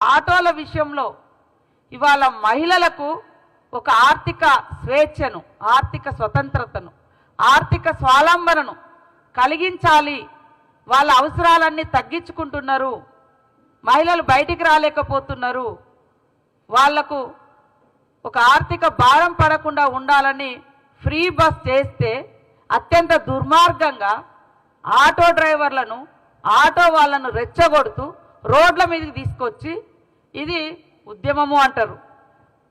ఆటోల విషయంలో ఇవాళ మహిళలకు ఒక ఆర్థిక స్వేచ్ఛను ఆర్థిక స్వతంత్రతను ఆర్థిక స్వాలంబనను కలిగించాలి. వాళ్ళ అవసరాలన్నీ తగ్గించుకుంటున్నారు. మహిళలు బయటికి రాలేకపోతున్నారు. వాళ్ళకు ఒక ఆర్థిక భారం పడకుండా ఉండాలని ఫ్రీ బస్ చేస్తే అత్యంత దుర్మార్గంగా ఆటో డ్రైవర్లను ఆటో వాళ్ళను రెచ్చగొడుతూ రోడ్ల మీదకి తీసుకొచ్చి ఇది ఉద్యమము అంటారు.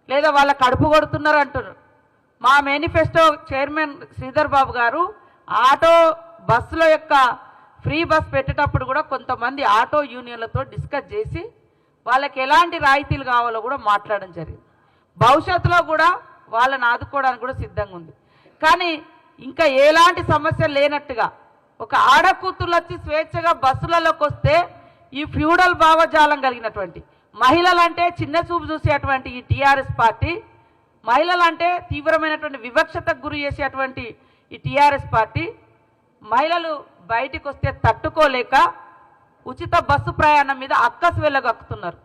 లేదా వాళ్ళ కడుపు కొడుతున్నారు అంటారు. మా మేనిఫెస్టో చైర్మన్ శ్రీధర్ బాబు గారు ఆటో బస్సుల యొక్క ఫ్రీ బస్ పెట్టేటప్పుడు కూడా కొంతమంది ఆటో యూనియన్లతో డిస్కస్ చేసి వాళ్ళకి ఎలాంటి రాయితీలు కావాలో కూడా మాట్లాడడం జరిగింది. భవిష్యత్తులో కూడా వాళ్ళని ఆదుకోవడానికి కూడా సిద్ధంగా ఉంది. కానీ ఇంకా ఎలాంటి సమస్య లేనట్టుగా ఒక ఆడకూతురు వచ్చి స్వేచ్ఛగా బస్సులలోకి వస్తే ఈ ఫ్యూడల్ భావజాలం కలిగినటువంటి మహిళలంటే చిన్న చూపు చూసేటువంటి ఈ టీఆర్ఎస్ పార్టీ మహిళలంటే తీవ్రమైనటువంటి వివక్షతకు గురి చేసేటువంటి ఈ టీఆర్ఎస్ పార్టీ మహిళలు బయటికి వస్తే తట్టుకోలేక ఉచిత బస్సు ప్రయాణం మీద అక్కసు వెళ్ళగక్కుతున్నారు.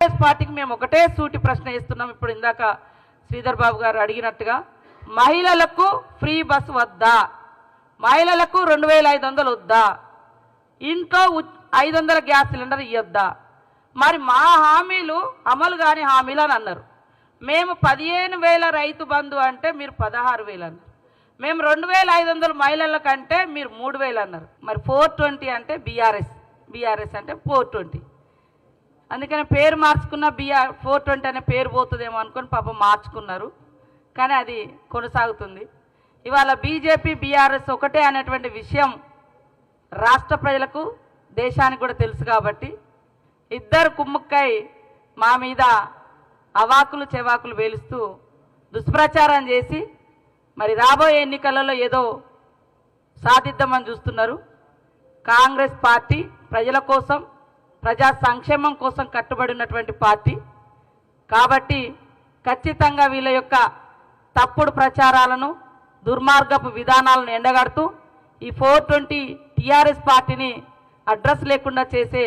కాంగ్రెస్ పార్టీకి మేము ఒకటే సూటి ప్రశ్న ఇస్తున్నాం ఇప్పుడు ఇందాక శ్రీధర్ బాబు గారు అడిగినట్టుగా మహిళలకు ఫ్రీ బస్సు వద్దా? మహిళలకు రెండు వేల ఐదు వందలు వద్దా? ఇంట్లో ఉ- ఐదు వందల గ్యాస్ సిలిండర్ ఇవ్వద్దా మరి మా హామీలు అమలు కాని హామీలు అని అన్నారు. మేము పదిహేను వేల రైతు బంధు అంటే మీరు పదహారు వేలు అన్నారు. మేము రెండు వేల ఐదు వందల మహిళల కంటే మీరు మూడు వేలు అన్నారు. మరి ఫోర్ ట్వంటీ అంటే బీఆర్ఎస్ బీఆర్ఎస్ అంటే ఫోర్ ట్వంటీ. అందుకని పేరు మార్చుకున్న బీఆర్ ఫోర్ ట్వంటీ అనే పేరు పోతుందేమో అనుకొని పాపం మార్చుకున్నారు. కానీ అది కొనసాగుతుంది. ఇవాళ బీజేపీ బీఆర్ఎస్ ఒకటే అనేటువంటి విషయం రాష్ట్ర ప్రజలకు దేశానికి కూడా తెలుసు కాబట్టి ఇద్దరు కుమ్ముక్కై మా మీద అవాకులు చెవాకులు వేలుస్తూ దుష్ప్రచారం చేసి మరి రాబోయే ఎన్నికలలో ఏదో సాధిద్దామని చూస్తున్నారు. కాంగ్రెస్ పార్టీ ప్రజల కోసం ప్రజా సంక్షేమం కోసం కట్టుబడి ఉన్నటువంటి పార్టీ. కాబట్టి ఖచ్చితంగా వీళ్ళ యొక్క తప్పుడు ప్రచారాలను దుర్మార్గపు విధానాలను ఎండగడుతూ ఈ ఫోర్ ట్వంటీ టీఆర్ఎస్ పార్టీని అడ్రస్ లేకుండా చేసే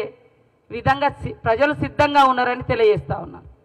విధంగా సి- ప్రజలు సిద్ధంగా ఉన్నారని తెలియజేస్తా ఉన్నాను.